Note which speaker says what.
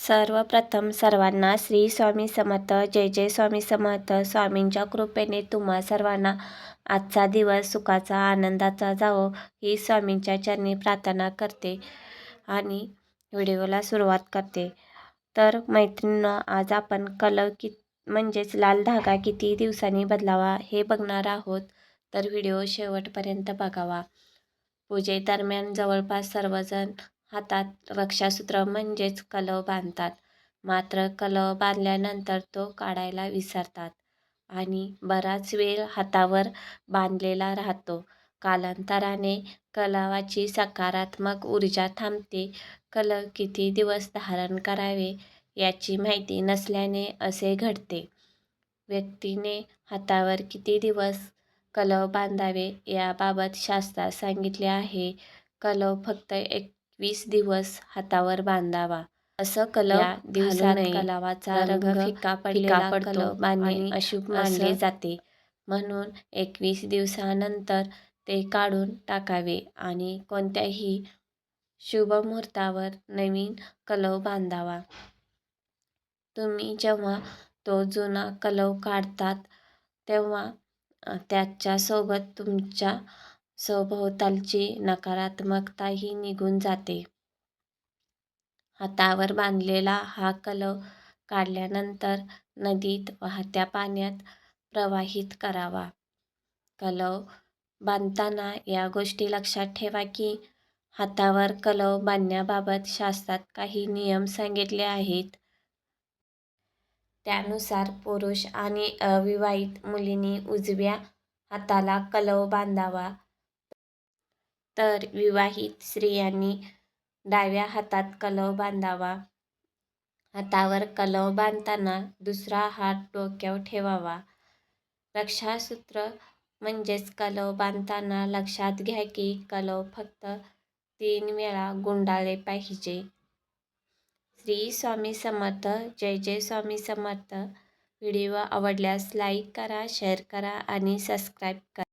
Speaker 1: सर्वप्रथम सर्वांना श्री स्वामी समर्थ जय जय स्वामी समर्थ. स्वामींच्या कृपेने तुम्हा सर्वांना आजचा दिवस सुखाचा आनंदाचा जावो ही स्वामींच्या चरणी प्रार्थना करते आणि व्हिडिओला सुरुवात करते. तर मैत्रिणींनो आज आपण कलर कि म्हणजेच लाल धागा किती दिवसांनी बदलावा हे बघणार आहोत. तर व्हिडिओ शेवटपर्यंत बघावा. पूजेदरम्यान जवळपास सर्वजण हातात रक्षासूत्र म्हणजेच कलव बांधतात. मात्र कलव बांधल्यानंतर तो काढायला विसरतात आणि बराच वेळ हातावर बांधलेला राहतो. कालांतराने कलावाची सकारात्मक ऊर्जा थांबते. कलव किती दिवस धारण करावे याची माहिती नसल्याने असे घडते. व्यक्तीने हातावर किती दिवस कलव बांधावे याबाबत शास्त्रात सांगितले आहे. कलव फक्त एक एकवीस दिवस हातावर बांधावा. असं दिवसात कलवाचा रंग फिका पडलेला कलव बांधणे अशुभ मानले जाते. म्हणून एकवीस दिवसानंतर ते काढून टाकावे आणि कोणत्याही शुभ मुहूर्तावर नवीन कलव बांधावा. तुम्ही जेव्हा तो जुना कलव काढतात तेव्हा त्याच्यासोबत तुमच्या सभोवतालची नकारात्मकताही निघून जाते. हातावर बांधलेला हा कलव काढल्यानंतर नदीत वाहत्या पाण्यात प्रवाहित करावा. कलव बांधताना या गोष्टी लक्षात ठेवा की हातावर कलव बांधण्याबाबत शास्त्रात काही नियम सांगितले आहेत. त्यानुसार पुरुष आणि अविवाहित मुलींनी उजव्या हाताला कलव बांधावा. तर विवाहित स्त्रियांनी डाव्या हातात कलव बांधावा. हातावर कलव बांधताना दुसरा हात डोक्यावर ठेवावा. रक्षासूत्र म्हणजेच कलव बांधताना लक्षात घ्या की कलव फक्त तीन वेळा गुंडाळले पाहिजे. श्री स्वामी समर्थ जय जय स्वामी समर्थ. व्हिडिओ आवडल्यास लाईक करा शेअर करा आणि सबस्क्राईब करा.